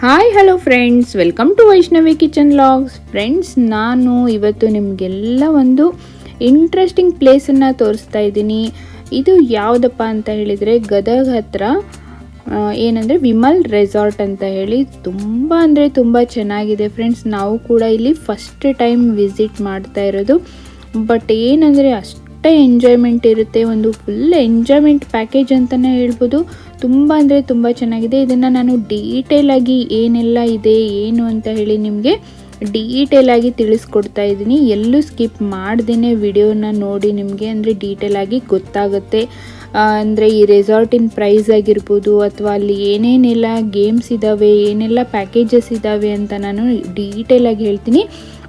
Hi hello friends welcome to Vaishnavi kitchen vlogs friends ನಾನು ಇವತ್ತು ನಿಮಗೆಲ್ಲ ಒಂದು ಇಂಟ್ರೆಸ್ಟಿಂಗ್ ಪ್ಲೇಸನ್ನು ತೋರಿಸ್ತಾ ಇದ್ದೀನಿ. ಇದು ಯಾವುದಪ್ಪ ಅಂತ ಹೇಳಿದರೆ ಗದಗ ಹತ್ರ ಏನಂದರೆ ವಿಮಲ್ ರೆಸಾರ್ಟ್ ಅಂತ ಹೇಳಿ ತುಂಬ ಅಂದರೆ ತುಂಬ ಚೆನ್ನಾಗಿದೆ ಫ್ರೆಂಡ್ಸ್ ನಾವು ಕೂಡ ಇಲ್ಲಿ ಫಸ್ಟ್ ಟೈಮ್ ವಿಸಿಟ್ ಮಾಡ್ತಾ ಇರೋದು. ಬಟ್ ಏನಂದರೆ ಅಷ್ಟೇ ಎಂಜಾಯ್ಮೆಂಟ್ ಇರುತ್ತೆ. ಒಂದು ಫುಲ್ ಎಂಜಾಯ್ಮೆಂಟ್ ಪ್ಯಾಕೇಜ್ ಅಂತಲೇ ಹೇಳ್ಬೋದು. ತುಂಬ ಅಂದರೆ ತುಂಬ ಚೆನ್ನಾಗಿದೆ. ಇದನ್ನು ನಾನು ಡೀಟೇಲಾಗಿ ಏನೆಲ್ಲ ಇದೆ, ಏನು ಅಂತ ಹೇಳಿ ನಿಮಗೆ ಡೀಟೇಲಾಗಿ ತಿಳಿಸ್ಕೊಡ್ತಾ ಇದ್ದೀನಿ. ಎಲ್ಲೂ ಸ್ಕಿಪ್ ಮಾಡ್ದೇ ವಿಡಿಯೋನ ನೋಡಿ ನಿಮಗೆ ಅಂದರೆ ಡೀಟೇಲಾಗಿ ಗೊತ್ತಾಗುತ್ತೆ. ಅಂದರೆ ಈ ರೆಸಾರ್ಟಿನ ಪ್ರೈಸ್ ಆಗಿರ್ಬೋದು ಅಥವಾ ಅಲ್ಲಿ ಏನೇನೆಲ್ಲ ಗೇಮ್ಸ್ ಇದ್ದಾವೆ ಏನೆಲ್ಲ ಪ್ಯಾಕೇಜಸ್ ಇದ್ದಾವೆ ಅಂತ ನಾನು ಡೀಟೇಲಾಗಿ ಹೇಳ್ತೀನಿ.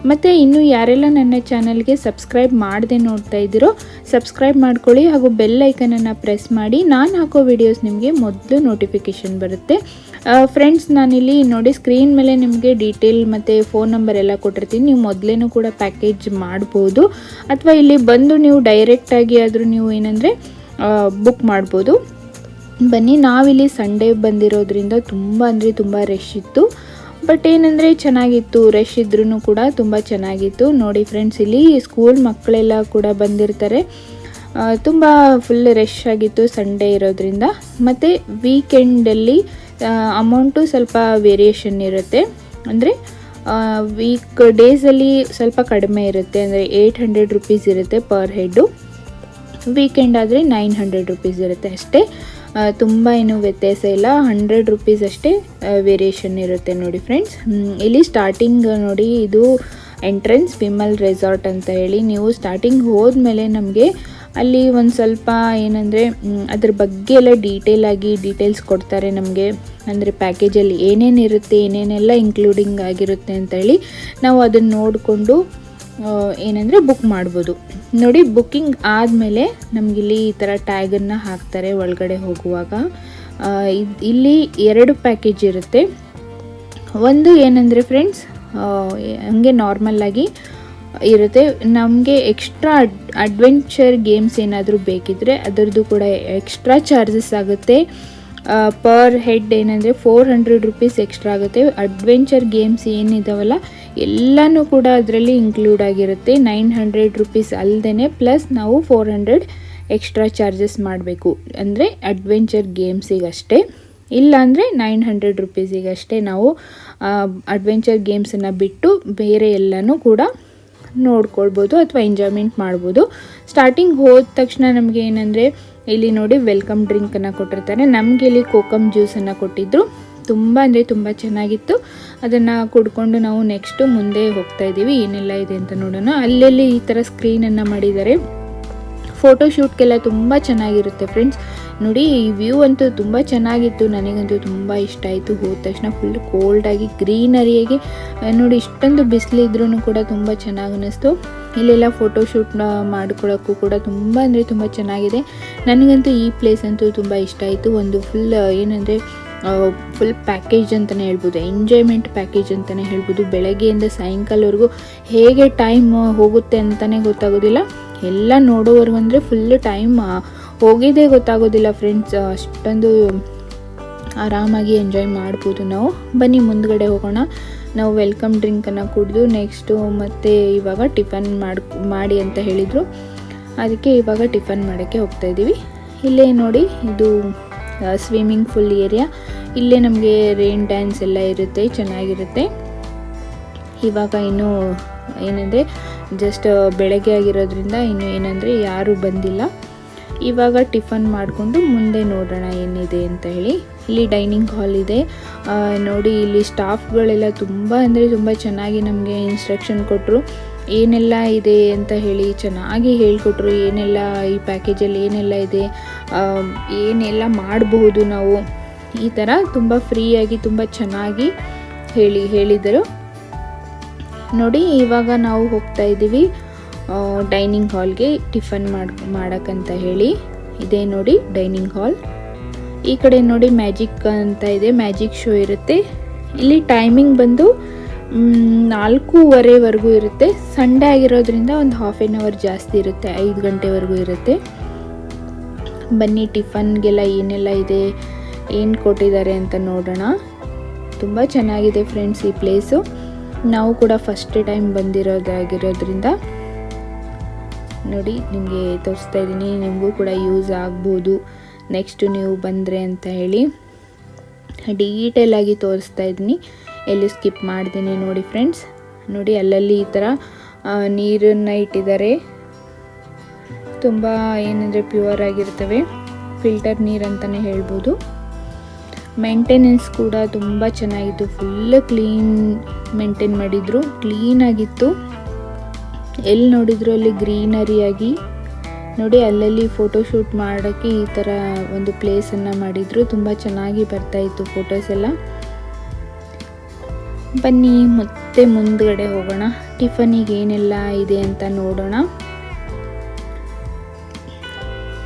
ಮತ್ತು ಇನ್ನು ಯಾರೆಲ್ಲ ನನ್ನ ಚಾನಲ್ಗೆ ಸಬ್ಸ್ಕ್ರೈಬ್ ಮಾಡದೆ ನೋಡ್ತಾ ಇದ್ದೀರೋ, ಸಬ್ಸ್ಕ್ರೈಬ್ ಮಾಡ್ಕೊಳ್ಳಿ ಹಾಗೂ ಬೆಲ್ ಐಕನನ್ನು ಪ್ರೆಸ್ ಮಾಡಿ. ನಾನು ಹಾಕೋ ವಿಡಿಯೋಸ್ ನಿಮಗೆ ಮೊದಲು ನೋಟಿಫಿಕೇಷನ್ ಬರುತ್ತೆ. ಫ್ರೆಂಡ್ಸ್ ನಾನಿಲ್ಲಿ ನೋಡಿ ಸ್ಕ್ರೀನ್ ಮೇಲೆ ನಿಮಗೆ ಡೀಟೇಲ್ ಮತ್ತು ಫೋನ್ ನಂಬರ್ ಎಲ್ಲ ಕೊಟ್ಟಿರ್ತೀನಿ. ನೀವು ಮೊದಲೇನೂ ಕೂಡ ಪ್ಯಾಕೇಜ್ ಮಾಡ್ಬೋದು. ಅಥವಾ ಇಲ್ಲಿ ಬಂದು ನೀವು ಡೈರೆಕ್ಟಾಗಿ ಆದರೂ ನೀವು ಏನಂದರೆ ಬುಕ್ ಮಾಡ್ಬೋದು. ಬನ್ನಿ, ನಾವಿಲ್ಲಿ ಸಂಡೇ ಬಂದಿರೋದ್ರಿಂದ ತುಂಬ ಅಂದರೆ ತುಂಬ ರಶ್ ಇತ್ತು. ಬಟ್ ಏನಂದರೆ ಚೆನ್ನಾಗಿತ್ತು ರಶ್ ಇದ್ರೂ ಕೂಡ ತುಂಬ ಚೆನ್ನಾಗಿತ್ತು. ನೋಡಿ ಫ್ರೆಂಡ್ಸ್ ಇಲ್ಲಿ ಸ್ಕೂಲ್ ಮಕ್ಕಳೆಲ್ಲ ಕೂಡ ಬಂದಿರ್ತಾರೆ. ತುಂಬ ಫುಲ್ ರಶ್ ಆಗಿತ್ತು ಸಂಡೇ ಇರೋದ್ರಿಂದ. ಮತ್ತು ವೀಕೆಂಡಲ್ಲಿ ಅಮೌಂಟು ಸ್ವಲ್ಪ ವೇರಿಯೇಷನ್ ಇರುತ್ತೆ. ಅಂದರೆ ವೀಕ್ ಡೇಸಲ್ಲಿ ಸ್ವಲ್ಪ ಕಡಿಮೆ ಇರುತ್ತೆ. ಅಂದರೆ ಏಯ್ಟ್ ಹಂಡ್ರೆಡ್ ರುಪೀಸ್ ಇರುತ್ತೆ ಪರ್ ಹೆಡ್ಡು ವೀಕೆಂಡ್ ಆದರೆ ನೈನ್ ಹಂಡ್ರೆಡ್ ರುಪೀಸ್ ಇರುತ್ತೆ ಅಷ್ಟೇ. ತುಂಬ ಏನು ವ್ಯತ್ಯಾಸ ಇಲ್ಲ. ಹಂಡ್ರೆಡ್ ರುಪೀಸ್ ಅಷ್ಟೇ ವೇರಿಯೇಷನ್ ಇರುತ್ತೆ ನೋಡಿ ಫ್ರೆಂಡ್ಸ್ ಇಲ್ಲಿ ಸ್ಟಾರ್ಟಿಂಗ್ ನೋಡಿ ಇದು ಎಂಟ್ರೆನ್ಸ್ ವಿಮಲ್ ರೆಸಾರ್ಟ್ ಅಂತ ಹೇಳಿ. ನೀವು ಸ್ಟಾರ್ಟಿಂಗ್ ಹೋದ್ಮೇಲೆ ನಮಗೆ ಅಲ್ಲಿ ಒಂದು ಸ್ವಲ್ಪ ಏನಂದರೆ ಅದ್ರ ಬಗ್ಗೆ ಎಲ್ಲ ಡೀಟೇಲ್ ಆಗಿ ಡೀಟೇಲ್ಸ್ ಕೊಡ್ತಾರೆ ನಮಗೆ. ಅಂದರೆ ಪ್ಯಾಕೇಜಲ್ಲಿ ಏನೇನಿರುತ್ತೆ ಏನೇನೆಲ್ಲ ಇನ್ಕ್ಲೂಡಿಂಗ್ ಆಗಿರುತ್ತೆ ಅಂತ ಹೇಳಿ ನಾವು ಅದನ್ನು ನೋಡಿಕೊಂಡು ಏನಂದರೆ ಬುಕ್ ಮಾಡ್ಬೋದು. ನೋಡಿ ಬುಕ್ಕಿಂಗ್ ಆದಮೇಲೆ ನಮಗಿಲ್ಲಿ ಈ ಥರ ಟ್ಯಾಗನ್ನು ಹಾಕ್ತಾರೆ ಒಳಗಡೆ ಹೋಗುವಾಗ. ಇಲ್ಲಿ ಎರಡು ಪ್ಯಾಕೇಜ್ ಇರುತ್ತೆ. ಒಂದು ಏನಂದರೆ ಫ್ರೆಂಡ್ಸ್ ಹಂಗೆ ನಾರ್ಮಲ್ಲಾಗಿ ಇರುತ್ತೆ. ನಮಗೆ ಎಕ್ಸ್ಟ್ರಾ ಅಡ್ ಅಡ್ವೆಂಚರ್ ಗೇಮ್ಸ್ ಏನಾದರೂ ಬೇಕಿದ್ದರೆ ಅದರದ್ದು ಕೂಡ ಎಕ್ಸ್ಟ್ರಾ ಚಾರ್ಜಸ್ ಆಗುತ್ತೆ. ಪರ್ ಹೆಡ್ ಏನಂದರೆ ಫೋರ್ ಹಂಡ್ರೆಡ್ ರುಪೀಸ್ ಎಕ್ಸ್ಟ್ರಾ ಆಗುತ್ತೆ. ಅಡ್ವೆಂಚರ್ ಗೇಮ್ಸ್ ಏನಿದಾವಲ್ಲ, ಎಲ್ಲನೂ ಕೂಡ ಅದರಲ್ಲಿ ಇನ್ಕ್ಲೂಡ್ ಆಗಿರುತ್ತೆ. ನೈನ್ ಹಂಡ್ರೆಡ್ ರುಪೀಸ್ ಅಲ್ಲದೇ ಪ್ಲಸ್ ನಾವು ಫೋರ್ ಹಂಡ್ರೆಡ್ ಎಕ್ಸ್ಟ್ರಾ ಚಾರ್ಜಸ್ ಮಾಡಬೇಕು. ಅಂದರೆ ಅಡ್ವೆಂಚರ್ ಗೇಮ್ಸಿಗಷ್ಟೇ ಇಲ್ಲ ಅಂದರೆ ನೈನ್ ಹಂಡ್ರೆಡ್ ರುಪೀಸಿಗಷ್ಟೇ ನಾವು ಅಡ್ವೆಂಚರ್ ಗೇಮ್ಸನ್ನು ಬಿಟ್ಟು ಬೇರೆ ಎಲ್ಲನೂ ಕೂಡ ನೋಡ್ಕೊಳ್ಬೋದು ಅಥವಾ ಎಂಜಾಯ್ಮೆಂಟ್ ಮಾಡ್ಬೋದು. ಸ್ಟಾರ್ಟಿಂಗ್ ಹೋದ ತಕ್ಷಣ ನಮಗೆ ಏನಂದರೆ ಇಲ್ಲಿ ನೋಡಿ ವೆಲ್ಕಮ್ ಡ್ರಿಂಕನ್ನು ಕೊಟ್ಟಿರ್ತಾರೆ. ನಮಗೆ ಇಲ್ಲಿ ಕೋಕಮ್ ಜ್ಯೂಸನ್ನು ಕೊಟ್ಟಿದ್ದರು ತುಂಬ ಅಂದರೆ ತುಂಬ ಚೆನ್ನಾಗಿತ್ತು. ಅದನ್ನು ಕುಡ್ಕೊಂಡು ನಾವು ನೆಕ್ಸ್ಟು ಮುಂದೆ ಹೋಗ್ತಾ ಇದ್ದೀವಿ. ಏನೆಲ್ಲ ಇದೆ ಅಂತ ನೋಡೋಣ. ಅಲ್ಲಲ್ಲಿ ಈ ಥರ ಸ್ಕ್ರೀನನ್ನು ಮಾಡಿದ್ದಾರೆ. ಫೋಟೋಶೂಟ್ಗೆಲ್ಲ ತುಂಬ ಚೆನ್ನಾಗಿರುತ್ತೆ ಫ್ರೆಂಡ್ಸ್ ನೋಡಿ, ಈ ವ್ಯೂ ಅಂತೂ ತುಂಬ ಚೆನ್ನಾಗಿತ್ತು. ನನಗಂತೂ ತುಂಬ ಇಷ್ಟ ಆಯಿತು. ಹೋದ ತಕ್ಷಣ ಫುಲ್ ಕೋಲ್ಡಾಗಿ ಗ್ರೀನರಿಯಾಗಿ ನೋಡಿ, ಇಷ್ಟೊಂದು ಬಿಸಿಲಿದ್ರೂ ಕೂಡ ತುಂಬ ಚೆನ್ನಾಗಿ ಅನ್ನಿಸ್ತು ಇಲ್ಲೆಲ್ಲ ಫೋಟೋಶೂಟ್ನ ಮಾಡ್ಕೊಳ್ಳೋಕ್ಕೂ ಕೂಡ ತುಂಬ ಅಂದರೆ ತುಂಬ ಚೆನ್ನಾಗಿದೆ. ನನಗಂತೂ ಈ ಪ್ಲೇಸ್ ಅಂತೂ ತುಂಬ ಇಷ್ಟ ಆಯಿತು. ಒಂದು ಫುಲ್ ಏನಂದರೆ ಫುಲ್ ಪ್ಯಾಕೇಜ್ ಅಂತಲೇ ಹೇಳ್ಬೋದು. ಎಂಜಾಯ್ಮೆಂಟ್ ಪ್ಯಾಕೇಜ್ ಅಂತಲೇ ಹೇಳ್ಬೋದು. ಬೆಳಗ್ಗೆಯಿಂದ ಸಾಯಂಕಾಲವರೆಗೂ ಹೇಗೆ ಟೈಮ್ ಹೋಗುತ್ತೆ ಅಂತಲೇ ಗೊತ್ತಾಗೋದಿಲ್ಲ. ಎಲ್ಲ ನೋಡೋವರೆಗೂ ಅಂದರೆ ಫುಲ್ ಟೈಮ್ ಹೋಗಿದ್ದೇ ಗೊತ್ತಾಗೋದಿಲ್ಲ ಫ್ರೆಂಡ್ಸ್ ಅಷ್ಟೊಂದು ಆರಾಮಾಗಿ ಎಂಜಾಯ್ ಮಾಡ್ಬೋದು ನಾವು. ಬನ್ನಿ ಮುಂದ್ಗಡೆ ಹೋಗೋಣ. ನಾವು ವೆಲ್ಕಮ್ ಡ್ರಿಂಕನ್ನು ಕುಡಿದು ನೆಕ್ಸ್ಟು ಮತ್ತು ಇವಾಗ ಟಿಫನ್ ಮಾಡಿ ಮಾಡಿ ಅಂತ ಹೇಳಿದರು. ಅದಕ್ಕೆ ಇವಾಗ ಟಿಫನ್ ಮಾಡೋಕ್ಕೆ ಹೋಗ್ತಾ ಇದ್ದೀವಿ. ಇಲ್ಲೇ ನೋಡಿ, ಇದು ಸ್ವಿಮ್ಮಿಂಗ್ ಫುಲ್ ಏರಿಯಾ ಇಲ್ಲೇ ನಮಗೆ ರೈನ್ ಡ್ಯಾನ್ಸ್ ಎಲ್ಲ ಇರುತ್ತೆ, ಚೆನ್ನಾಗಿರುತ್ತೆ. ಇವಾಗ ಇನ್ನೂ ಏನಂದರೆ ಜಸ್ಟ್ ಬೆಳಗ್ಗೆ ಆಗಿರೋದ್ರಿಂದ ಇನ್ನು ಏನಂದರೆ ಯಾರೂ ಬಂದಿಲ್ಲ. ಇವಾಗ ಟಿಫನ್ ಮಾಡಿಕೊಂಡು ಮುಂದೆ ನೋಡೋಣ ಏನಿದೆ ಅಂತ ಹೇಳಿ. ಇಲ್ಲಿ ಡೈನಿಂಗ್ ಹಾಲ್ ಇದೆ. ನೋಡಿ, ಇಲ್ಲಿ ಸ್ಟಾಫ್ಗಳೆಲ್ಲ ತುಂಬ, ಅಂದರೆ ತುಂಬ ಚೆನ್ನಾಗಿ ನಮಗೆ ಇನ್ಸ್ಟ್ರಕ್ಷನ್ ಕೊಟ್ಟರು ಏನೆಲ್ಲ ಇದೆ ಅಂತ ಹೇಳಿ ಚೆನ್ನಾಗಿ ಹೇಳಿಕೊಟ್ರು. ಏನೆಲ್ಲ ಈ ಪ್ಯಾಕೇಜಲ್ಲಿ ಏನೆಲ್ಲ ಇದೆ ಏನೆಲ್ಲ ಮಾಡಬಹುದು ನಾವು. ಈ ಥರ ತುಂಬ ಫ್ರೀಯಾಗಿ, ತುಂಬ ಚೆನ್ನಾಗಿ ಹೇಳಿ, ಹೇಳಿದರು. ನೋಡಿ, ಇವಾಗ ನಾವು ಹೋಗ್ತಾ ಇದ್ದೀವಿ. ಡೈನಿಂಗ್ ಹಾಲ್ಗೆ ಟಿಫನ್ ಮಾಡಿ, ಮಾಡೋಕ್ಕಂತ ಹೇಳಿ. ಇದೇ ನೋಡಿ ಡೈನಿಂಗ್ ಹಾಲ್ ಈ ಕಡೆ ನೋಡಿ ಮ್ಯಾಜಿಕ್ ಅಂತ ಇದೆ ಮ್ಯಾಜಿಕ್ ಶೋ ಇರುತ್ತೆ. ಇಲ್ಲಿ ಟೈಮಿಂಗ್ ಬಂದು ನಾಲ್ಕೂವರೆವರೆಗೂ ಇರುತ್ತೆ. ಸಂಡೇ ಆಗಿರೋದ್ರಿಂದ ಒಂದು ಹಾಫ್ ಆನ್ ಅವರ್ ಜಾಸ್ತಿ ಇರುತ್ತೆ, ಐದು ಗಂಟೆವರೆಗೂ ಇರುತ್ತೆ. ಬನ್ನಿ, ಟಿಫನ್ಗೆಲ್ಲ ಏನೆಲ್ಲ ಇದೆ, ಏನು ಕೊಟ್ಟಿದ್ದಾರೆ ಅಂತ ನೋಡೋಣ. ತುಂಬ ಚೆನ್ನಾಗಿದೆ ಫ್ರೆಂಡ್ಸ್ ಈ ಪ್ಲೇಸು ನಾವು ಕೂಡ ಫಸ್ಟ್ ಟೈಮ್ ಬಂದಿರೋದಾಗಿರೋದ್ರಿಂದ. ನೋಡಿ, ನಿಮಗೆ ತೋರಿಸ್ತಾ ಇದ್ದೀನಿ, ನಿಮಗೂ ಕೂಡ ಯೂಸ್ ಆಗ್ಬೋದು. ನೆಕ್ಸ್ಟ್ ನೀವು ಬಂದರೆ ಅಂತ ಹೇಳಿ. ಡೀಟೇಲ್ ಆಗಿ ತೋರಿಸ್ತಾ ಇದ್ದೀನಿ. ಎಲ್ಲಿ ಸ್ಕಿಪ್ ಮಾಡ್ತೀನಿ ನೋಡಿ ಫ್ರೆಂಡ್ಸ್ ನೋಡಿ, ಅಲ್ಲಲ್ಲಿ ಈ ಥರ ನೀರನ್ನು ಇಟ್ಟಿದ್ದಾರೆ. ತುಂಬ ಏನಂದರೆ ಪ್ಯೂರ್ ಆಗಿರ್ತವೆ. ಫಿಲ್ಟರ್ ನೀರು ಅಂತಲೇ ಹೇಳ್ಬೋದು. ಮೇಂಟೆನೆನ್ಸ್ ಕೂಡ ತುಂಬ ಚೆನ್ನಾಗಿತ್ತು. ಫುಲ್ ಕ್ಲೀನ್ ಮೇಂಟೈನ್ ಮಾಡಿದರು. ಕ್ಲೀನಾಗಿತ್ತು ಎಲ್ಲಿ ನೋಡಿದ್ರು ಅಲ್ಲಿ ಗ್ರೀನರಿಯಾಗಿ ನೋಡಿ, ಅಲ್ಲಲ್ಲಿ ಫೋಟೋಶೂಟ್ ಮಾಡೋಕ್ಕೆ ಈ ಥರ ಒಂದು ಪ್ಲೇಸನ್ನು ಮಾಡಿದರು. ತುಂಬ ಚೆನ್ನಾಗಿ ಬರ್ತಾಯಿತ್ತು ಫೋಟೋಸ್ ಎಲ್ಲ. ಬನ್ನಿ, ಮತ್ತೆ ಮುಂದ್ಗಡೆ ಹೋಗೋಣ. ಟಿಫನಿಗೆ ಏನೆಲ್ಲ ಇದೆ ಅಂತ ನೋಡೋಣ.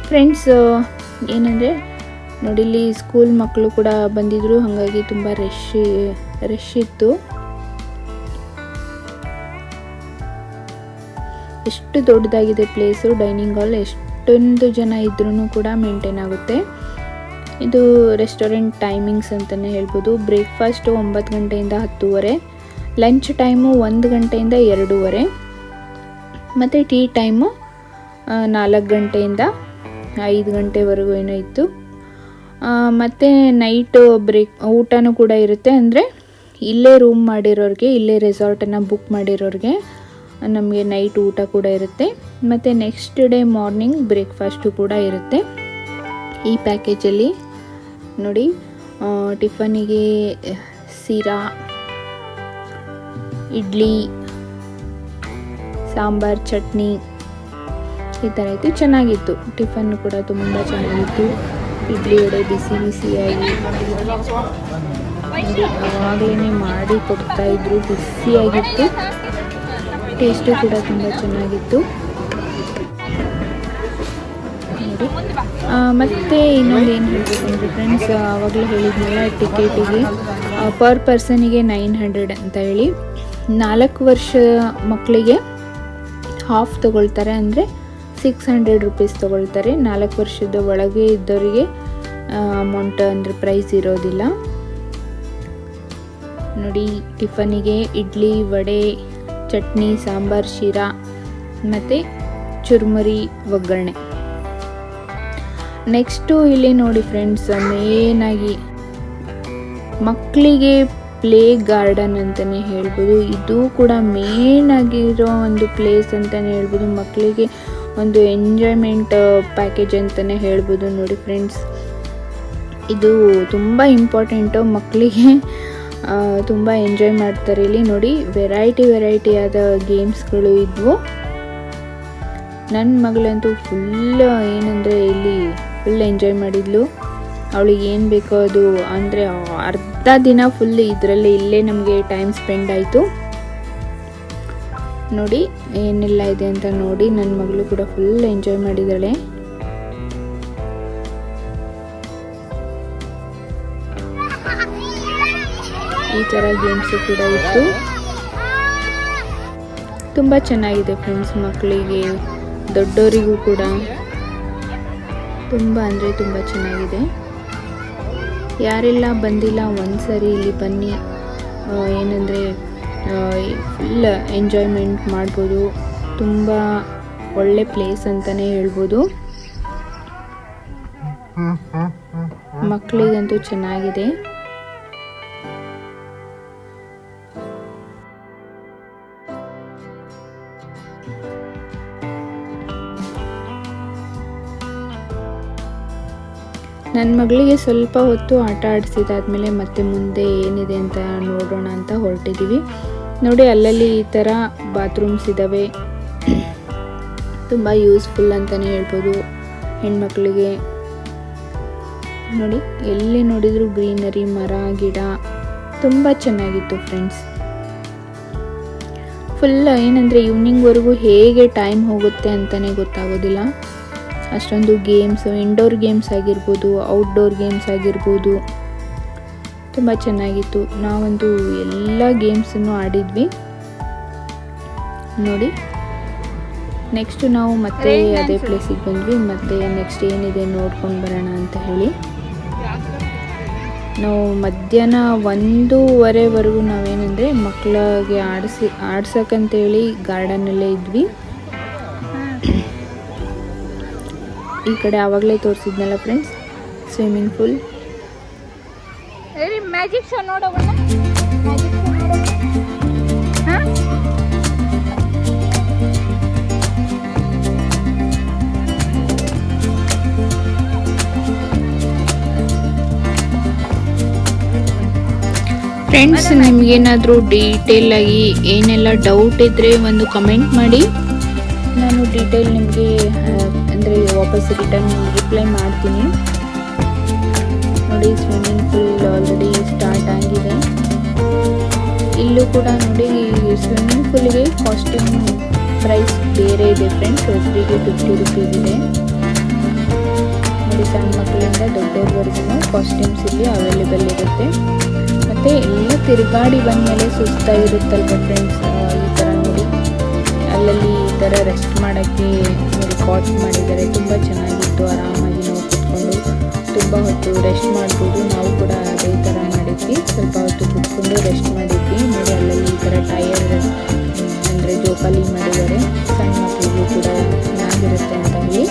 ಫ್ರೆಂಡ್ಸ್ ಏನಂದರೆ, ನೋಡಿ, ಇಲ್ಲಿ ಸ್ಕೂಲ್ ಮಕ್ಕಳು ಕೂಡ ಬಂದಿದ್ರು. ಹಾಗಾಗಿ ತುಂಬ ರಶ್ ರಶ್ ಇತ್ತು. ಎಷ್ಟು ದೊಡ್ಡದಾಗಿದೆ ಪ್ಲೇಸು ಡೈನಿಂಗ್ ಹಾಲ್ ಎಷ್ಟೊಂದು ಜನ ಇದ್ರೂ ಕೂಡ ಮೇಂಟೈನ್ ಆಗುತ್ತೆ. ಇದು ರೆಸ್ಟೋರೆಂಟ್ ಟೈಮಿಂಗ್ಸ್ ಅಂತಲೇ ಹೇಳ್ಬೋದು. ಬ್ರೇಕ್ಫಾಸ್ಟು ಒಂಬತ್ತು ಗಂಟೆಯಿಂದ ಹತ್ತುವರೆ ಲಂಚ್ ಟೈಮು ಒಂದು ಗಂಟೆಯಿಂದ ಎರಡೂವರೆ, ಮತ್ತು ಟೀ ಟೈಮು ನಾಲ್ಕು ಗಂಟೆಯಿಂದ ಐದು ಗಂಟೆವರೆಗೂ ಏನೋ ಇತ್ತು. ಮತ್ತು ನೈಟು ಬ್ರೇಕ್ ಊಟನೂ ಕೂಡ ಇರುತ್ತೆ. ಅಂದರೆ ಇಲ್ಲೇ ರೂಮ್ ಮಾಡಿರೋರಿಗೆ, ಇಲ್ಲೇ ರೆಸಾರ್ಟನ್ನು ಬುಕ್ ಮಾಡಿರೋರಿಗೆ ನಮಗೆ ನೈಟ್ ಊಟ ಕೂಡ ಇರುತ್ತೆ. ಮತ್ತು ನೆಕ್ಸ್ಟ್ ಡೇ ಮಾರ್ನಿಂಗ್ ಬ್ರೇಕ್ಫಾಸ್ಟು ಕೂಡ ಇರುತ್ತೆ. ಈ ಪ್ಯಾಕೇಜಲ್ಲಿ ನೋಡಿ ಟಿಫನಿಗೆ ಸಿರಾ ಇಡ್ಲಿ, ಸಾಂಬಾರ್, ಚಟ್ನಿ ಈ ಥರ ಇತ್ತು. ಚೆನ್ನಾಗಿತ್ತು. ಟಿಫನ್ ಕೂಡ ತುಂಬ ಚೆನ್ನಾಗಿತ್ತು. ಇಡ್ಲಿ ವಡೆ ಬಿಸಿ ಬಿಸಿಯಾಗಿ. ಆವಾಗಲೇ ಮಾಡಿ ಕೊಡ್ತಾಯಿದ್ರು ಬಿಸಿಯಾಗಿತ್ತು. ಟೇಸ್ಟು ಕೂಡ ತುಂಬ ಚೆನ್ನಾಗಿತ್ತು. ಮತ್ತು ಇನ್ನೊಂದು ಏನು ಹೇಳಬೇಕು ಅಂದರೆ ಫ್ರೆಂಡ್ಸ್ ಆವಾಗಲೇ ಹೇಳಿದ್ನಲ್ಲ ಟಿಕೆಟಿಗೆ ಪರ್ ಪರ್ಸನಿಗೆ ನೈನ್ ಹಂಡ್ರೆಡ್ ಅಂತ ಹೇಳಿ. ನಾಲ್ಕು ವರ್ಷ ಮಕ್ಕಳಿಗೆ ಹಾಫ್ ತೊಗೊಳ್ತಾರೆ ಅಂದರೆ ಸಿಕ್ಸ್ ಹಂಡ್ರೆಡ್ ರುಪೀಸ್ ತೊಗೊಳ್ತಾರೆ. ನಾಲ್ಕು ವರ್ಷದ ಒಳಗೆ ಇದ್ದವರಿಗೆ ಅಮೌಂಟ್ ಅಂದರೆ ಪ್ರೈಸ್ ಇರೋದಿಲ್ಲ. ನೋಡಿ ಟಿಫನಿಗೆ ಇಡ್ಲಿ, ವಡೆ ಚಟ್ನಿ, ಸಾಂಬಾರ್, ಶಿರಾ, ಮತ್ತು ಚುರುಮುರಿ, ಒಗ್ಗರಣೆ. ನೆಕ್ಸ್ಟು ಇಲ್ಲಿ ನೋಡಿ ಫ್ರೆಂಡ್ಸ್ ಮೇನಾಗಿ ಮಕ್ಕಳಿಗೆ ಪ್ಲೇ ಗಾರ್ಡನ್ ಅಂತಲೇ ಹೇಳ್ಬೋದು. ಇದು ಕೂಡ ಮೇನ್ ಆಗಿರೋ ಒಂದು ಪ್ಲೇಸ್ ಅಂತಲೇ ಹೇಳ್ಬೋದು. ಮಕ್ಕಳಿಗೆ ಒಂದು ಎಂಜಾಯ್ಮೆಂಟ್ ಪ್ಯಾಕೇಜ್ ಅಂತಲೇ ಹೇಳ್ಬೋದು ನೋಡಿ ಫ್ರೆಂಡ್ಸ್ ಇದು ತುಂಬ ಇಂಪಾರ್ಟೆಂಟು ಮಕ್ಕಳಿಗೆ ತುಂಬ ಎಂಜಾಯ್ ಮಾಡ್ತಾರೆ ಇಲ್ಲಿ ನೋಡಿ. ವೆರೈಟಿ ವೆರೈಟಿ ಆದ ಗೇಮ್ಸ್ಗಳು ಇದ್ವು. ನನ್ನ ಮಗಳಂತೂ ಫುಲ್ ಏನಂದರೆ ಇಲ್ಲಿ ಫುಲ್ ಎಂಜಾಯ್ ಮಾಡಿದ್ಲು. ಅವಳಿಗೆ ಏನು ಬೇಕೋ ಅದು ಅಂದರೆ ಅರ್ಧ ದಿನ ಫುಲ್ ಇದರಲ್ಲಿ ಇಲ್ಲೇ ನಮಗೆ ಟೈಮ್ ಸ್ಪೆಂಡ್ ಆಯಿತು. ನೋಡಿ, ಏನೆಲ್ಲ ಇದೆ ಅಂತ ನೋಡಿ. ನನ್ನ ಮಗಳು ಕೂಡ ಫುಲ್ ಎಂಜಾಯ್ ಮಾಡಿದ್ದಾಳೆ. ಈ ಥರ ಗೇಮ್ಸು ಕೂಡ ಇತ್ತು. ತುಂಬ ಚೆನ್ನಾಗಿದೆ ಫ್ರೆಂಡ್ಸ್ ಮಕ್ಕಳಿಗೆ ದೊಡ್ಡವರಿಗೂ ಕೂಡ. ತುಂಬ ಅಂದರೆ ತುಂಬ ಚೆನ್ನಾಗಿದೆ. ಯಾರೆಲ್ಲ ಬಂದಿಲ್ಲ, ಒಂದ್ಸರಿ ಇಲ್ಲಿ ಬನ್ನಿ. ಏನಂದರೆ ಫುಲ್ ಎಂಜಾಯ್ಮೆಂಟ್ ಮಾಡ್ಬೋದು. ತುಂಬ ಒಳ್ಳೆ ಪ್ಲೇಸ್ ಅಂತಲೇ ಹೇಳ್ಬೋದು. ಮಕ್ಕಳಿಗಂತೂ ಚೆನ್ನಾಗಿದೆ. ನನ್ನ ಮಗಳಿಗೆ ಸ್ವಲ್ಪ ಹೊತ್ತು ಆಟ ಆಡಿಸಿದಾದ್ಮೇಲೆ ಮತ್ತೆ ಮುಂದೆ ಏನಿದೆ ಅಂತ ನೋಡೋಣ ಅಂತ ಹೊರಟಿದ್ದೀವಿ ನೋಡಿ, ಅಲ್ಲಲ್ಲಿ ಈ ಥರ ಬಾತ್ರೂಮ್ಸ್ ಇದ್ದಾವೆ ತುಂಬ ಯೂಸ್ಫುಲ್ ಅಂತಲೇ ಹೇಳ್ಬೋದು ಹೆಣ್ಮಕ್ಳಿಗೆ. ನೋಡಿ, ಎಲ್ಲಿ ನೋಡಿದ್ರು ಗ್ರೀನರಿ ಮರ, ಗಿಡ. ತುಂಬ ಚೆನ್ನಾಗಿತ್ತು ಫ್ರೆಂಡ್ಸ್ ಫುಲ್ ಏನಂದರೆ ಈವ್ನಿಂಗ್ವರೆಗೂ ಹೇಗೆ ಟೈಮ್ ಹೋಗುತ್ತೆ ಅಂತಲೇ ಗೊತ್ತಾಗೋದಿಲ್ಲ. ಅಷ್ಟೊಂದು ಗೇಮ್ಸ್ ಇಂಡೋರ್ ಗೇಮ್ಸ್ ಆಗಿರ್ಬೋದು ಔಟ್ಡೋರ್ ಗೇಮ್ಸ್ ಆಗಿರ್ಬೋದು. ತುಂಬ ಚೆನ್ನಾಗಿತ್ತು. ನಾವೊಂದು ಎಲ್ಲ ಗೇಮ್ಸನ್ನು ಆಡಿದ್ವಿ. ನೋಡಿ. ನೆಕ್ಸ್ಟು ನಾವು ಮತ್ತೆ ಅದೇ ಪ್ಲೇಸಿಗೆ ಬಂದ್ವಿ. ಮತ್ತೆ ನೆಕ್ಸ್ಟ್ ಏನಿದೆ ನೋಡ್ಕೊಂಡು ಬರೋಣ ಅಂತ ಹೇಳಿ. ನಾವು ಮಧ್ಯಾಹ್ನ ಒಂದೂವರೆವರೆಗೂ ನಾವೇನಂದರೆ ಮಕ್ಕಳಿಗೆ ಆಡಿಸಿ ಆಡ್ಸಕ್ಕಂತೇಳಿ ಗಾರ್ಡನಲ್ಲೇ ಇದ್ವಿ. ಈ ಕಡೆ ಆವಾಗಲೇ ತೋರಿಸಿದ್ನಲ್ಲ friends swimming pool magic show ನೋಡೋಣ. ಫ್ರೆಂಡ್ಸ್ ನಿಮಗೇನಾದರೂ ಡೀಟೇಲ್ ಆಗಿ ಏನೆಲ್ಲ ಡೌಟ್ ಇದ್ದರೆ ಒಂದು ಕಮೆಂಟ್ ಮಾಡಿ. ನಾನು ಡೀಟೇಲ್ ನಿಮಗೆ ಅಂದರೆ ವಾಪಸ್ ರಿಟರ್ನ್ ರಿಪ್ಲೈ ಮಾಡ್ತೀನಿ. ನೋಡಿ ಸ್ವಿಮ್ಮಿಂಗ್ ಪೂಲ್ ಆಲ್ರೆಡಿ ಸ್ಟಾರ್ಟ್ ಆಗಿದೆ. ಇಲ್ಲೂ ಕೂಡ ನೋಡಿ ಸ್ವಿಮ್ಮಿಂಗ್ ಪೂಲ್ಗೆ ಕಾಸ್ಟ್ಯೂಮ್ ಪ್ರೈಸ್ ಬೇರೆ ಇದೆ ಫ್ರೆಂಡ್ಸ್ ಒಬ್ಬರಿಗೆ ಫಿಫ್ಟಿ ರುಪೀಸ್ ಇದೆ. ನೋಡಿ, ಸಣ್ಣ ಮಕ್ಕಳಿಂದ ದೊಡ್ಡವ್ರವರೆಗೂ ಕಾಸ್ಟ್ಯೂಮ್ಸ್ ಇಲ್ಲಿ ಅವೈಲೇಬಲ್ ಇರುತ್ತೆ. ಮತ್ತು ಎಲ್ಲ ತಿರುಗಾಡಿ ಬಂದಮೇಲೆ ಸುಸ್ತಾಗಿರುತ್ತಲ್ವ ಫ್ರೆಂಡ್ಸ್ ಈ ಥರ ನೋಡಿ. ಅಲ್ಲಲ್ಲಿ ಈ ಥರ ರೆಸ್ಟ್ ಮಾಡೋಕ್ಕೆ ನೋಡಿ ಕಾಟ್ ಮಾಡಿದ್ದಾರೆ ತುಂಬ ಚೆನ್ನಾಗಿತ್ತು. ಆರಾಮಾಗಿ ನಾವು ಕುತ್ಕೊಂಡು ತುಂಬ ಹೊತ್ತು ರೆಸ್ಟ್ ಮಾಡ್ಬೋದು. ನಾವು ಕೂಡ ಅದೇ ಥರ ಮಾಡಿದ್ವಿ. ಸ್ವಲ್ಪ ಹೊತ್ತು ಕೂತ್ಕೊಂಡು ರೆಸ್ಟ್ ಮಾಡಿದ್ವಿ. ನೋಡಿ ಅಲ್ಲಲ್ಲಿ ಈ ಥರ ಟೈರ್ ಅಂದರೆ ಜೋಕಾಲಿ ಮಾಡಿದ್ದಾರೆ. ಸಣ್ಣ ಮಕ್ಕಳಿಗೂ ಕೂಡ ಚೆನ್ನಾಗಿರುತ್ತೆ ಅಂತ ಹೇಳಿ.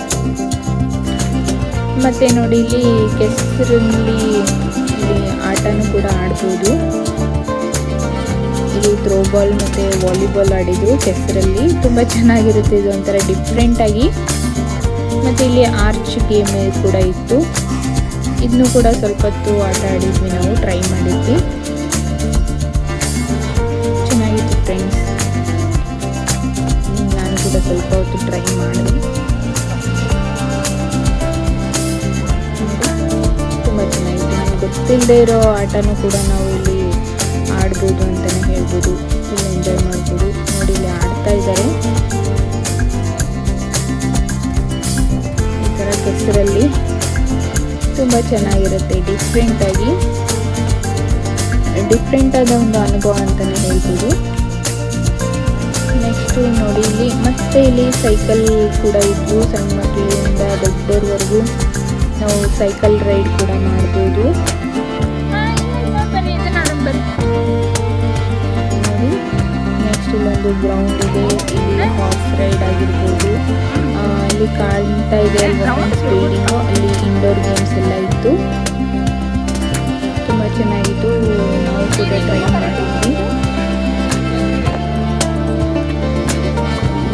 ಮತ್ತು ನೋಡಿ ಇಲ್ಲಿ ಕೆಸರಲ್ಲಿ ಆಟನೂ ಕೂಡ ಆಡ್ಬೋದು. ಇಲ್ಲಿ ಥ್ರೋಬಾಲ್ ಮತ್ತು ವಾಲಿಬಾಲ್ ಆಡಿದ್ರು ಕೆಸರಲ್ಲಿ. ತುಂಬ ಚೆನ್ನಾಗಿರುತ್ತೆ ಇದು ಒಂಥರ ಡಿಫ್ರೆಂಟಾಗಿ ಮತ್ತು ಇಲ್ಲಿ ಆರ್ಚ್ ಗೇಮ್ ಕೂಡ ಇತ್ತು. ಇದನ್ನು ಕೂಡ ಸ್ವಲ್ಪ ಹೊತ್ತು ಆಟ ಆಡಿದ್ವಿ ನಾವು ಟ್ರೈ ಮಾಡಿದ್ವಿ. ಚೆನ್ನಾಗಿತ್ತು ಫ್ರೆಂಡ್ಸ್ ನಾನು ಕೂಡ ಸ್ವಲ್ಪ ಹೊತ್ತು ಟ್ರೈ ಮಾಡಿದೆ. ತುಂಬ ಚೆನ್ನಾಗಿತ್ತು. ನಮ್ಗೆ ಗೊತ್ತಿಲ್ಲದೆ ಇರೋ ಆಟನೂ ಕೂಡ ನಾವು ಇಲ್ಲಿ ಆಡ್ಬೋದು ಅಂತಲೇ ಹೇಳ್ಬೋದು. ಇಲ್ಲಿ ಎಂಜಾಯ್ ಮಾಡ್ಬೋದು. ನೋಡಿ, ಇಲ್ಲಿ ಆಡ್ತಾ ಇದ್ದಾರೆ. ಈ ಥರ ಕೆಸರಲ್ಲಿ ತುಂಬ ಚೆನ್ನಾಗಿರುತ್ತೆ ಡಿಫ್ರೆಂಟಾಗಿ ಡಿಫ್ರೆಂಟಾದ ಒಂದು ಅನುಭವ ಅಂತಲೇ ಹೇಳ್ಬೋದು. ನೆಕ್ಸ್ಟು ನೋಡಿ, ಇಲ್ಲಿ ಮತ್ತೆ ಇಲ್ಲಿ ಸೈಕಲ್ ಕೂಡ ಇದ್ದು ಸಣ್ಣ ಮಕ್ಕಳಿಂದ ದೊಡ್ಡವ್ರವರೆಗೂ ನಾವು ಸೈಕಲ್ ರೈಡ್ ಕೂಡ ಮಾಡ್ಬೋದು. ಇಲ್ಲೊಂದು ಗ್ರೌಂಡ್ ಇದೆ ಇಲ್ಲಿ ಹಾರ್ಸ್ ರೈಡ್ ಆಗಿರ್ಬೋದು. ಇಲ್ಲಿ ಕಾಣ್ತಾ ಇದೆ ಅಲ್ಲಿ ಇಂಡೋರ್ ಗೇಮ್ಸ್ ಎಲ್ಲ ಇತ್ತು. ತುಂಬ ಚೆನ್ನಾಗಿತ್ತು. ನಾವು ಕೂಡ ಟ್ರೈ ಮಾಡಿದ್ವಿ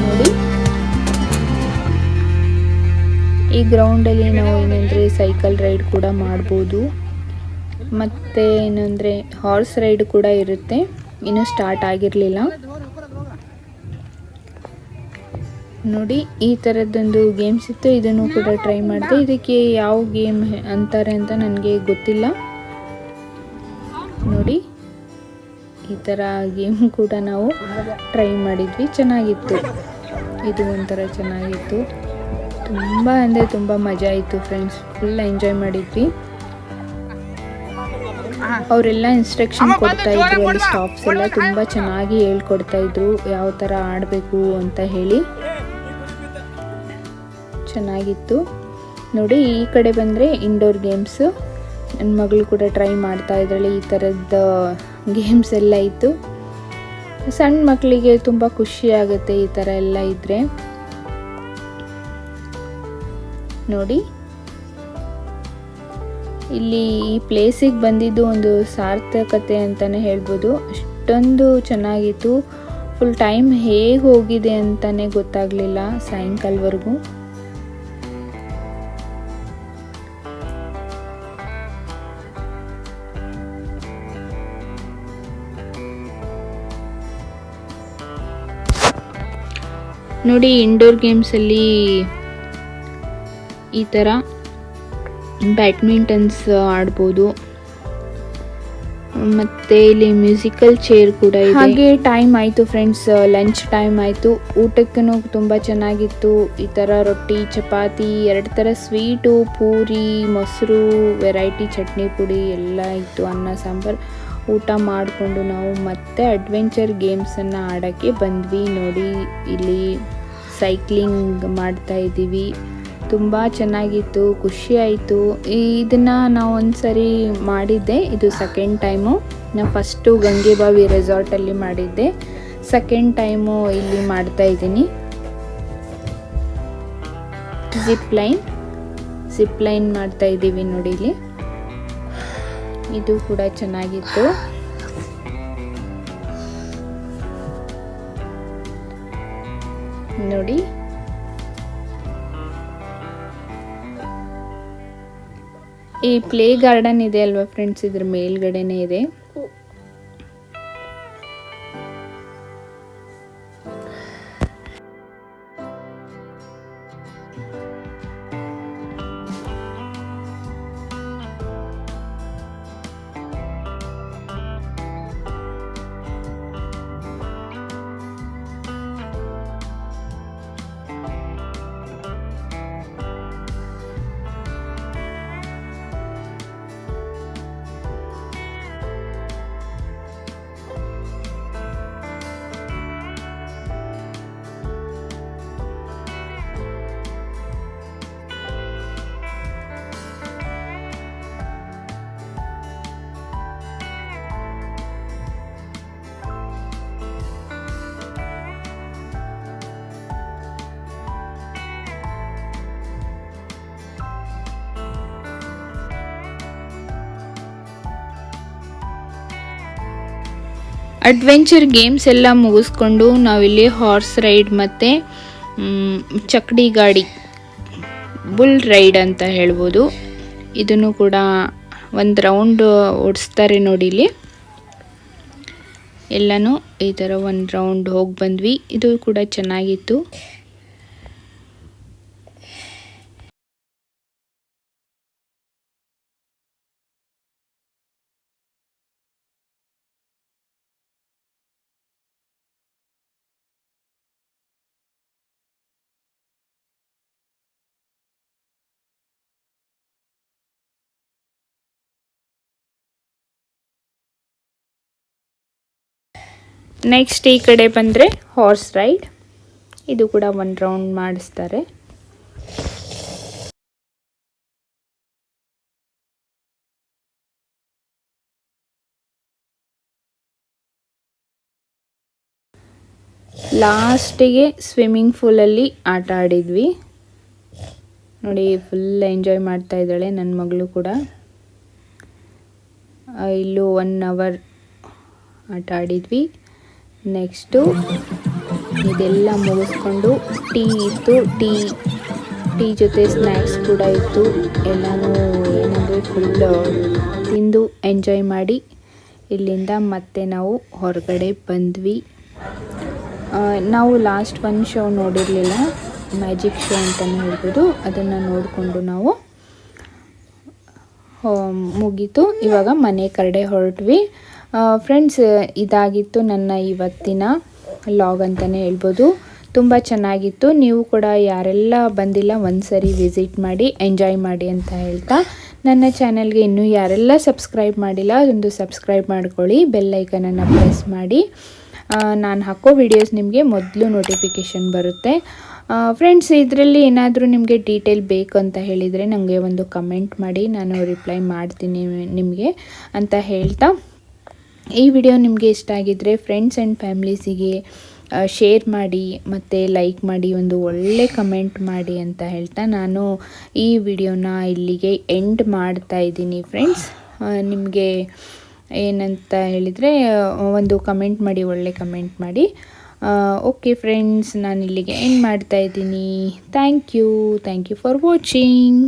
ನೋಡಿ. ಈ ಗ್ರೌಂಡಲ್ಲಿ ನಾವು ಏನಂದರೆ ಸೈಕಲ್ ರೈಡ್ ಕೂಡ ಮಾಡ್ಬೋದು. ಮತ್ತು ಏನಂದರೆ ಹಾರ್ಸ್ ರೈಡ್ ಕೂಡ ಇರುತ್ತೆ. ಇನ್ನೂ ಸ್ಟಾರ್ಟ್ ಆಗಿರಲಿಲ್ಲ. ನೋಡಿ ಈ ಥರದ್ದೊಂದು ಗೇಮ್ಸ್ ಇತ್ತು ಇದನ್ನು ಕೂಡ ಟ್ರೈ ಮಾಡಿದೆ. ಇದಕ್ಕೆ ಯಾವ ಗೇಮ್ ಅಂತಾರೆ ಅಂತ ನನಗೆ ಗೊತ್ತಿಲ್ಲ. ನೋಡಿ ಈ ಥರ ಗೇಮ್ ಕೂಡ ನಾವು ಟ್ರೈ ಮಾಡಿದ್ವಿ. ಚೆನ್ನಾಗಿತ್ತು. ಇದು ಒಂಥರ ಚೆನ್ನಾಗಿತ್ತು. ತುಂಬ ಅಂದರೆ ತುಂಬ ಮಜಾ ಇತ್ತು ಫ್ರೆಂಡ್ಸ್ ಫುಲ್ ಎಂಜಾಯ್ ಮಾಡಿದ್ವಿ. ಅವರೆಲ್ಲ ಇನ್ಸ್ಟ್ರಕ್ಷನ್ ಕೊಡ್ತಾ ಇದ್ರು ಅಲ್ಲಿ ಸ್ಟಾಫ್ಸ್ ಎಲ್ಲ ತುಂಬ ಚೆನ್ನಾಗಿ ಹೇಳ್ಕೊಡ್ತಾ ಇದ್ರು. ಯಾವ ಥರ ಆಡಬೇಕು ಅಂತ ಹೇಳಿ. ಚೆನ್ನಾಗಿತ್ತು. ನೋಡಿ, ಈ ಕಡೆ ಬಂದರೆ ಇಂಡೋರ್ ಗೇಮ್ಸು ನನ್ನ ಮಗಳು ಕೂಡ ಟ್ರೈ ಮಾಡ್ತಾ ಇದ್ದಾಳೆ ಈ ಥರದ ಗೇಮ್ಸ್ ಎಲ್ಲ ಇತ್ತು. ಸಣ್ಣ ಮಕ್ಕಳಿಗೆ ತುಂಬ ಖುಷಿ ಆಗುತ್ತೆ ಈ ಥರ ಎಲ್ಲ ಇದ್ದರೆ ನೋಡಿ, ಇಲ್ಲಿ ಈ ಪ್ಲೇಸಿಗೆ ಬಂದಿದ್ದು ಒಂದು ಸಾರ್ಥಕತೆ ಅಂತಲೇ ಹೇಳ್ಬೋದು. ಅಷ್ಟೊಂದು ಚೆನ್ನಾಗಿತ್ತು. ಫುಲ್ ಟೈಮ್ ಹೇಗೆ ಹೋಗಿದೆ ಅಂತಲೇ ಗೊತ್ತಾಗಲಿಲ್ಲ ಸಾಯಂಕಾಲವರೆಗೂ. ನೋಡಿ ಇಂಡೋರ್ ಗೇಮ್ಸಲ್ಲಿ ಈ ಥರ ಬ್ಯಾಡ್ಮಿಂಟನ್ಸ್ ಆಡ್ಬೋದು. ಮತ್ತೆ ಇಲ್ಲಿ ಮ್ಯೂಸಿಕಲ್ ಚೇರ್ ಕೂಡ ಇದೆ. ಹಾಗೆ ಟೈಮ್ ಆಯಿತು ಫ್ರೆಂಡ್ಸ್ ಲಂಚ್ ಟೈಮ್ ಆಯಿತು. ಊಟಕ್ಕೂ ತುಂಬ ಚೆನ್ನಾಗಿತ್ತು. ಈ ಥರ ರೊಟ್ಟಿ, ಚಪಾತಿ, ಎರಡು ಥರ ಸ್ವೀಟು ಪೂರಿ, ಮೊಸರು ವೆರೈಟಿ ಚಟ್ನಿ ಪುಡಿ ಎಲ್ಲ ಇತ್ತು, ಅನ್ನ, ಸಾಂಬಾರು. ಊಟ ಮಾಡಿಕೊಂಡು ನಾವು ಮತ್ತೆ ಅಡ್ವೆಂಚರ್ ಗೇಮ್ಸನ್ನು ಆಡೋಕ್ಕೆ ಬಂದ್ವಿ. ನೋಡಿ, ಇಲ್ಲಿ ಸೈಕ್ಲಿಂಗ್ ಮಾಡ್ತಾ ಇದ್ದೀವಿ. ತುಂಬ ಚೆನ್ನಾಗಿತ್ತು, ಖುಷಿ ಆಯಿತು. ಇದನ್ನು ನಾವು ಒಂದು ಸರಿ ಮಾಡಿದ್ದೆ. ಇದು ಸೆಕೆಂಡ್ ಟೈಮು ನಾನು ಫಸ್ಟು ಗಂಗೆಬಾವಿ ರೆಸಾರ್ಟಲ್ಲಿ ಮಾಡಿದ್ದೆ. ಸೆಕೆಂಡ್ ಟೈಮು ಇಲ್ಲಿ ಮಾಡ್ತಾ ಇದ್ದೀನಿ. ಜಿಪ್ ಲೈನ್ ಜಿಪ್ ಲೈನ್ ಮಾಡ್ತಾ ಇದ್ದೀವಿ ನೋಡಿ ಇಲ್ಲಿ. ಇದು ಕೂಡ ಚೆನ್ನಾಗಿತ್ತು. ನೋಡಿ. ಈ ಪ್ಲೇ ಗಾರ್ಡನ್ ಇದೆ ಅಲ್ವಾ ಫ್ರೆಂಡ್ಸ್? ಇದ್ರ ಮೇಲ್ಗಡೆನೆ ಇದೆ. ಅಡ್ವೆಂಚರ್ ಗೇಮ್ಸ್ ಎಲ್ಲ ಮುಗಿಸ್ಕೊಂಡು ನಾವಿಲ್ಲಿ ಹಾರ್ಸ್ ರೈಡ್ ಮತ್ತು ಚಕ್ಡಿ ಗಾಡಿ ಬುಲ್ ರೈಡ್ ಅಂತ ಹೇಳ್ಬೋದು. ಇದನ್ನು ಕೂಡ ಒಂದು ರೌಂಡ್ ಓಡಿಸ್ತಾರೆ ನೋಡಿ ಇಲ್ಲಿ. ಎಲ್ಲನೂ ಈ ಥರ ಒಂದು ರೌಂಡ್ ಹೋಗಿ ಬಂದ್ವಿ. ಇದು ಕೂಡ ಚೆನ್ನಾಗಿತ್ತು. ನೆಕ್ಸ್ಟ್ ಈ ಕಡೆ ಬಂದರೆ ಹಾರ್ಸ್ ರೈಡ್ ಇದು ಕೂಡ ಒಂದು ರೌಂಡ್ ಮಾಡಿಸ್ತಾರೆ. ಲಾಸ್ಟಿಗೆ ಸ್ವಿಮ್ಮಿಂಗ್ ಫೂಲಲ್ಲಿ ಆಟ ಆಡಿದ್ವಿ. ನೋಡಿ ಫುಲ್ ಎಂಜಾಯ್ ಮಾಡ್ತಾ ಇದ್ದಾಳೆ ನನ್ನ ಮಗಳು ಕೂಡ. ಇಲ್ಲೂ ಒನ್ ಅವರ್ ಆಟ ಆಡಿದ್ವಿ. ನೆಕ್ಸ್ಟು ಇದೆಲ್ಲ ಮುಗಿಸ್ಕೊಂಡು ಟೀ ಇತ್ತು. ಟೀ ಟೀ ಜೊತೆ ಸ್ನ್ಯಾಕ್ಸ್ ಕೂಡ ಇತ್ತು. ಎಲ್ಲನೂ ಏನಂದರೆ ಫುಲ್ ತಿಂದು ಎಂಜಾಯ್ ಮಾಡಿ ಇಲ್ಲಿಂದ ಮತ್ತೆ ನಾವು ಹೊರಗಡೆ ಬಂದ್ವಿ. ನಾವು ಲಾಸ್ಟ್ ಒನ್ ಶೋ ನೋಡಿರಲಿಲ್ಲ. ಮ್ಯಾಜಿಕ್ ಶೋ ಅಂತಲೇ ಹೇಳ್ಬೋದು. ಅದನ್ನು ನೋಡಿಕೊಂಡು ನಾವು ಮುಗೀತು. ಇವಾಗ ಮನೆ ಕಡೆ ಹೊರಟ್ವಿ. ಫ್ರೆಂಡ್ಸ್ ಇದಾಗಿತ್ತು ನನ್ನ ಇವತ್ತಿನ ಲಾಗ್ ಅಂತಲೇ ಹೇಳ್ಬೋದು. ತುಂಬ ಚೆನ್ನಾಗಿತ್ತು. ನೀವು ಕೂಡ ಯಾರೆಲ್ಲ ಬಂದಿಲ್ಲ ಒಂದು ಸರಿ ವಿಸಿಟ್ ಮಾಡಿ ಎಂಜಾಯ್ ಮಾಡಿ ಅಂತ ಹೇಳ್ತಾ, ನನ್ನ ಚಾನಲ್ಗೆ ಇನ್ನೂ ಯಾರೆಲ್ಲ ಸಬ್ಸ್ಕ್ರೈಬ್ ಮಾಡಿಲ್ಲ, ಅದೊಂದು ಸಬ್ಸ್ಕ್ರೈಬ್ ಮಾಡ್ಕೊಳ್ಳಿ ಬೆಲ್ಲೈಕನನ್ನು ಪ್ರೆಸ್ ಮಾಡಿ. ನಾನು ಹಾಕೋ ವಿಡಿಯೋಸ್ ನಿಮಗೆ ಮೊದಲು ನೋಟಿಫಿಕೇಷನ್ ಬರುತ್ತೆ. ಫ್ರೆಂಡ್ಸ್ ಇದರಲ್ಲಿ ಏನಾದರೂ ನಿಮಗೆ ಡೀಟೇಲ್ ಬೇಕು ಅಂತ ಹೇಳಿದರೆ ನನಗೆ ಒಂದು ಕಮೆಂಟ್ ಮಾಡಿ, ನಾನು ರಿಪ್ಲೈ ಮಾಡ್ತೀನಿ ನಿಮಗೆ ಅಂತ ಹೇಳ್ತಾ. ಈ ವಿಡಿಯೋ ನಿಮಗೆ ಇಷ್ಟ ಆಗಿದ್ದರೆ ಫ್ರೆಂಡ್ಸ್ ಆ್ಯಂಡ್ ಫ್ಯಾಮ್ಲೀಸಿಗೆ ಶೇರ್ ಮಾಡಿ ಮತ್ತು ಲೈಕ್ ಮಾಡಿ, ಒಂದು ಒಳ್ಳೆ ಕಮೆಂಟ್ ಮಾಡಿ ಅಂತ ಹೇಳ್ತಾ ನಾನು ಈ ವಿಡಿಯೋನ ಇಲ್ಲಿಗೆ ಎಂಡ್ ಮಾಡ್ತಾ ಇದ್ದೀನಿ ಫ್ರೆಂಡ್ಸ್ ನಿಮಗೆ ಏನಂತ ಹೇಳಿದರೆ ಒಂದು ಕಮೆಂಟ್ ಮಾಡಿ, ಒಳ್ಳೆ ಕಮೆಂಟ್ ಮಾಡಿ. ಓಕೆ ಫ್ರೆಂಡ್ಸ್ ನಾನು ಇಲ್ಲಿಗೆ ಎಂಡ್ ಮಾಡ್ತಾ ಇದ್ದೀನಿ. Thank you thank you for watching